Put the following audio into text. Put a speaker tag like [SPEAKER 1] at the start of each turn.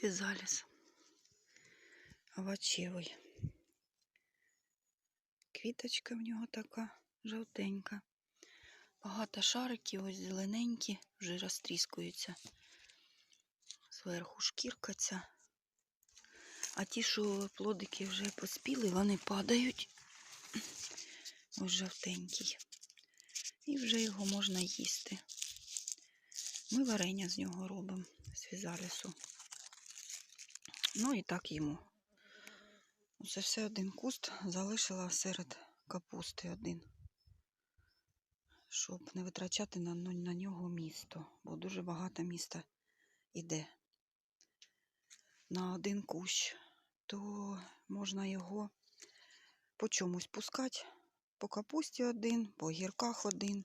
[SPEAKER 1] фізаліс. Овочевий. Квіточка в нього така жовтенька. Багато шариків, ось зелененькі, вже розтріскуються. Зверху шкірка ця. А ті, що плодики вже поспіли, вони падають. Ось жовтенький. І вже його можна їсти. Ми варення з нього робимо з фізалісу. Ну і так йому. Це все один куст залишила серед капусти один. Щоб не витрачати на, ну, на нього місто, бо дуже багато міста іде на один кущ, то можна його по чомусь пускати. По капусті один, по гірках один.